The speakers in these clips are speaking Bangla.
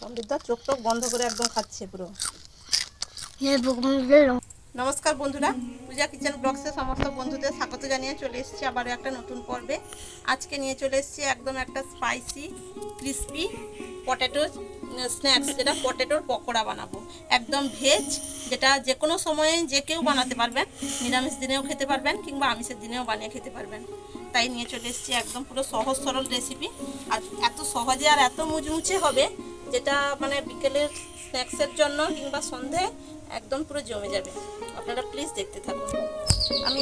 সমৃদ্ধ চোখ টোক বন্ধ করে একদম খাচ্ছে পুরো। নমস্কার বন্ধুরা পূজা কিচেন ব্লগসে সমস্ত বন্ধুদের স্বাগত জানিয়ে চলে এসেছি আবারও একটা নতুন পর্বে। আজকে নিয়ে চলে এসেছি একদম একটা স্পাইসি ক্রিস্পি পটেটো স্ন্যাক্স যেটা পটেটোর পকোড়া বানাবো। একদম ভেজ যেটা যে কোনো সময়ে যে কেউ বানাতে পারবেন নিরামিষ দিনেও খেতে পারবেন কিংবা আমিষের দিনেও বানিয়ে খেতে পারবেন। তাই নিয়ে চলে এসেছি একদম পুরো সহজ সরল রেসিপি আর এত সহজে আর এত মুচমুচে হবে যেটা মানে বিকেলের স্ন্যাক্সের জন্য কিংবা সন্ধে একদম পুরো জমে যাবে। আপনারা প্লিজ দেখতে থাকুন। আমি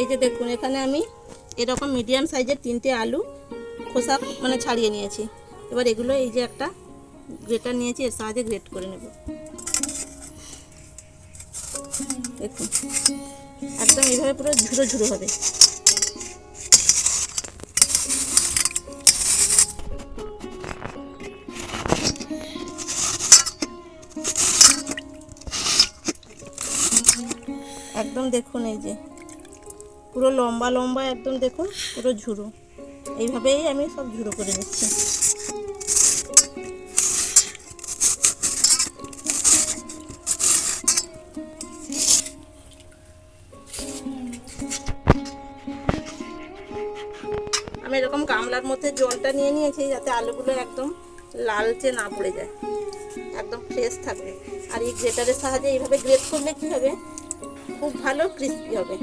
এই যে দেখুন, এখানে আমি এরকম মিডিয়াম সাইজের তিনটে আলু খোসা মানে ছাড়িয়ে নিয়েছি। এবার এগুলো এই যে একটা গ্রেটার নিয়েছি, এর সাহায্যে গ্রেট করে নেব। দেখুন, একদম এইভাবে পুরো ঝুরো ঝুরো হবে। একদম দেখুন এই যে। পুরো লম্বা লম্বা একদম দেখুন, পুরো ঝুড়ো এইভাবেই আমি সব ঝুড়ো করে নিচ্ছি। আমি এরকম গামলার মধ্যে জলটা নিয়ে নিয়েছি যাতে আলুগুলো একদম লালচে না পড়ে যায়। একদম ফ্রেশ থাকবে আর এই গ্রেটারের সাহায্যে এইভাবে গ্রেট করলে কি হবে? খুব ভালো ক্রিস্পি হবে।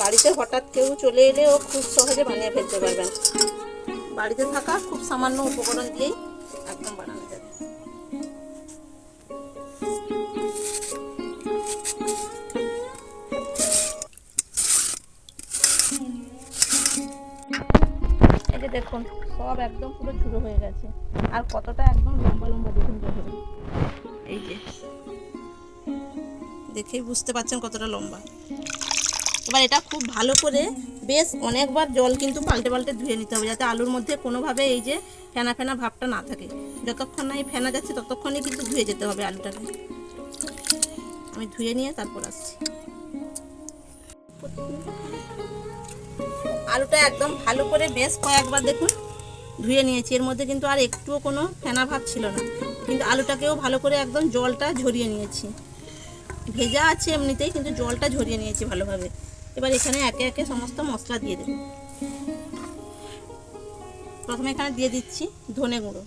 বাড়িতে হঠাৎ কেউ চলে এলে ও খুব সহজে বানিয়ে ফেলতে পারবেন বাড়িতে থাকা খুব সামান্য উপকরণ দিয়েই একদম বানানো যাবে দেখুন, সব একদম পুরো ঝুড়ো হয়ে গেছে। আর কতটা একদম লম্বা লম্বা দেখুন বন্ধুরা এই যে। দেখেই বুঝতে পারছেন কতটা লম্বা। এবার এটা খুব ভালো করে বেশ অনেকবার জল কিন্তু পাল্টে পাল্টে ধুয়ে নিতে হবে, যাতে আলুর মধ্যে কোনোভাবে এই যে ফেনা ফেনা ভাবটা না থাকে। যতক্ষণ না এই ফেনা যাচ্ছে, ততক্ষণই কিন্তু ধুয়ে যেতে হবে আলুটাকে। আমি ধুয়ে নিয়ে তারপর আসছি। আলুটা একদম ভালো করে বেশ কয়েকবার দেখুন ধুয়ে নিয়েছি। এর মধ্যে কিন্তু আর একটুও কোনো ফেনা ভাব ছিল না। কিন্তু আলুটাকেও ভালো করে একদম জলটা ঝরিয়ে নিয়েছি। ভেজা আছে এমনিতেই, কিন্তু জলটা ঝরিয়ে নিয়েছি ভালোভাবে। এবার এখানে একে একে সমস্ত মশলা দিয়ে দেব। প্রথমে এখানে দিয়ে দিচ্ছি ধনে গুঁড়ো।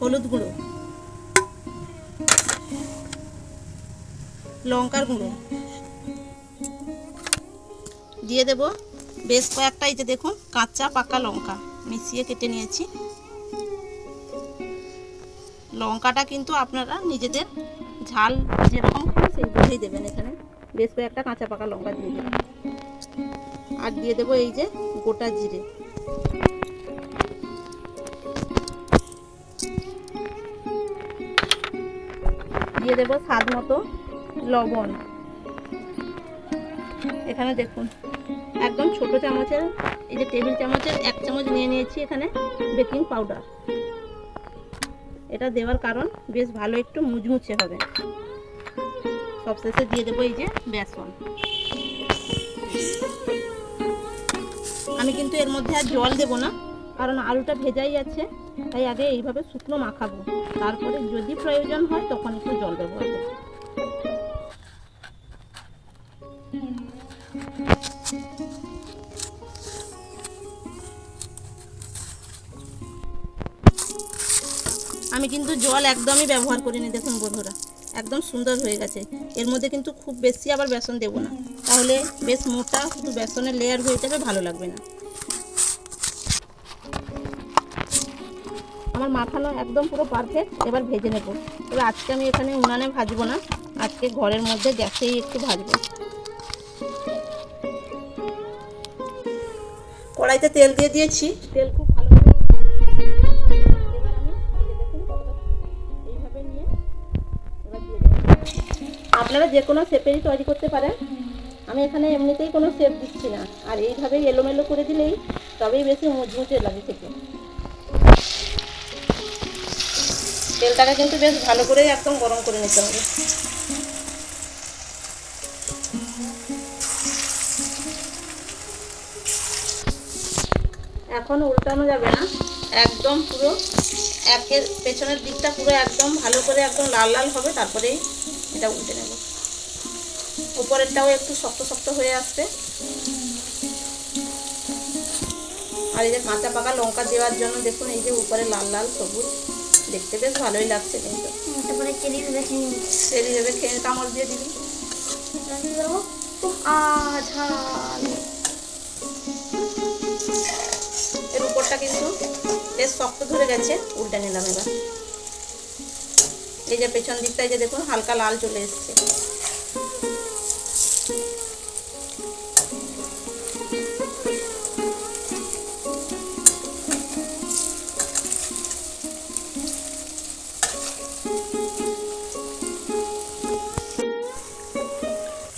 হলুদ গুঁড়ো। লঙ্কার গুঁড়ো। দিয়ে দেব বেশ কয়েকটা এই যে দেখুন, কাঁচা পাকা লঙ্কা মিশিয়ে কেটে নিয়েছি। লঙ্কাটা কিন্তু আপনারা নিজেদের ঝাল যেরকম খান সেই বুঝেই দেবেন এখানে। বেশ কয়েকটা কাঁচা পাকা লঙ্কা দিয়ে দেবেন আর দিয়ে দেবো এই যে গোটা জিরে। দিয়ে দেবো স্বাদ মতো লবণ। এখানে দেখুন, একদম ছোট চামচের, এই যে টেবিল চামচের এক চামচ নিয়ে নিয়েছি এখানে বেকিং পাউডার। এটা দেওয়ার কারণ বেশ ভালো একটু মুচমুচে হবে। সবশেষে দিয়ে দেবো এই যে বেসন। আমি কিন্তু এর মধ্যে আর জল দেবো না, কারণ আলুটা ভেজাই আছে, তাই আগে এইভাবে শুকনো মাখাবো। তারপরে যদি প্রয়োজন হয় তখন একটু জল ব্যবহার করব আমি কিন্তু জল একদমই ব্যবহার করিনি, দেখুন বন্ধুরা। একদম সুন্দর হয়ে গেছে। এর মধ্যে কিন্তু খুব বেশি আবার বেসন দেবো না। তাহলে বেশ মোটা, শুধু বেসনের লেয়ার হয়ে যাবে, ভালো লাগবে না। আমার মাখানো একদম পুরো পারফেক্ট এবার ভেজে নেব। এবার আজকে আমি এখানে উনানে ভাজবো না। আজকে ঘরের মধ্যে গ্যাসেই একটু ভাজবো। কড়াইতে তেল দিয়ে দিয়েছি। তেল খুব ভালো করে এইভাবে আপনারা যে কোনো শেপেরই তৈরি করতে পারেন। আমি এখানে এমনিতেই কোনো শেপ দিচ্ছি না। আর এইভাবেই এলোমেলো করে দিলেই তবেই বেশি মুচমুচে লাগে থেকে তেলটাকে কিন্তু বেশ ভালো করেই একদম গরম করে নিতে হবে। এখন উল্টানো যাবে না। একদম পুরো একের পেছনের দিকটা পুরো একদম ভালো করে একদম লাল লাল হবে তারপরেই এটা উল্টে নেব। উপরেরটাও একটু শক্ত শক্ত হয়ে আসবে আর এই যে কাঁচা পাকা লঙ্কা দেওয়ার জন্য দেখুন এই যে উপরে লাল লাল সবুজ দেখতে বেশ ভালোই লাগছে কিন্তু। তারপরে চেরি খেয়ে কামড় দিয়ে দিবি। দেবো। আ ঝাল। এর উপরটা কিন্তু বেশ শক্ত ধরে গেছে, উল্টে নিলাম এবার। এই যে পেছন দিকটায় যে দেখুন, হালকা লাল চলে এসছে।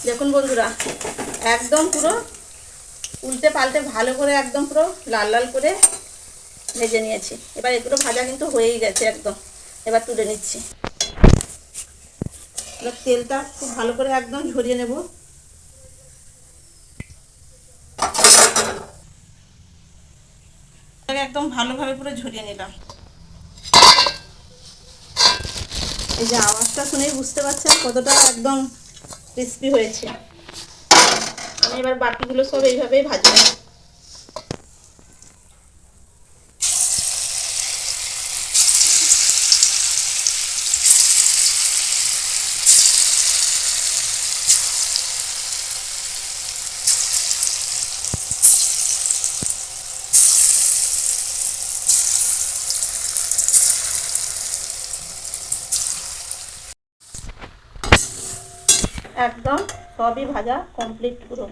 দেখুন বন্ধুরা, একদম পুরো উল্টে পাল্টে ভালো করে একদম পুরো লাল লাল করে ভেজে নিয়েছি। এবার এগুলো ভাজা কিন্তু হয়েই গেছে একদম। এবার তুলে নিচ্ছি। এবার তেলটা খুব ভালো করে একদম ঝরিয়ে নেব। একদম ভালোভাবে পুরো ঝরিয়ে নিলাম। এই যে আওয়াজটা শুনেই বুঝতে পারছেন কতটা একদম ক্রিস্পি হয়েছে। আমি এবার বাকিগুলো সব এইভাবেই ভাজবো। একদম সবই ভাজা কমপ্লিট পুরো।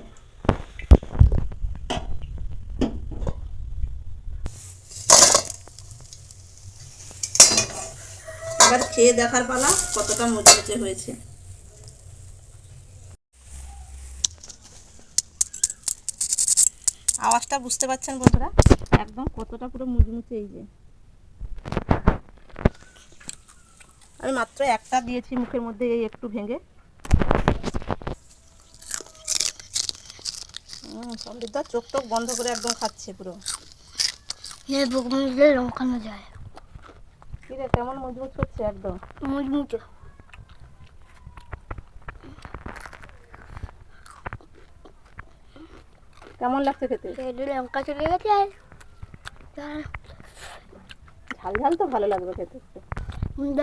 এবার খেয়ে দেখার পালা কতটা মুচমুচে হয়েছে। আওয়াজটা বুঝতে পারছেন বন্ধুরা? একদম কতটা পুরো মুচমুচে এই যে। আমি মাত্র একটা দিয়েছি মুখের মধ্যে, এই একটু ভেঙে। সমৃদ্ধ চোখ টোক বন্ধ করে একদম খাচ্ছে পুরো। যায়। কি রে কেমন মজবুত হচ্ছে একদম? মুচমুচে কেমন লাগছে খেতে? লঙ্কা চলে গেছে আর ঝাল ঝাল তো ভালো লাগবে খেতে।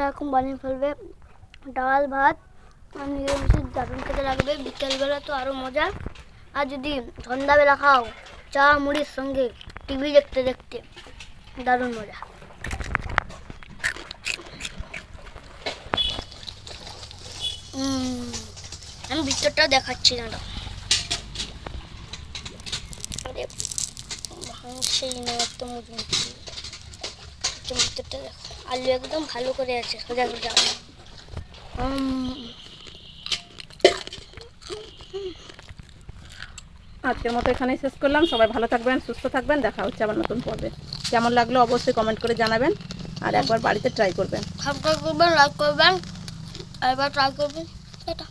এখন বানিয়ে ফেলবে। ডাল ভাত নিরামিষের দারুণ খেতে লাগবে। বিকেলবেলা তো আরও মজা। আর যদি সন্ধ্যাবেলা খাও চা মুড়ির সঙ্গে টিভি দেখতে দেখতে দারুণ মজা। আমি ভিতরটাও দেখাচ্ছি না আরে ভাঙছেই না একদম ভিতরটা দেখো। আলু একদম ভালো করে আছে। সোজা সোজা আজকের মতো এখানেই শেষ করলাম। সবাই ভালো থাকবেন সুস্থ থাকবেন। দেখা হচ্ছে আবার নতুন পর্বে। কেমন লাগল অবশ্যই কমেন্ট করে জানাবেন। আর একবার বাড়িতে ট্রাই করবেন। লাইক করবেন। আর এবার ট্রাই করবেন এটা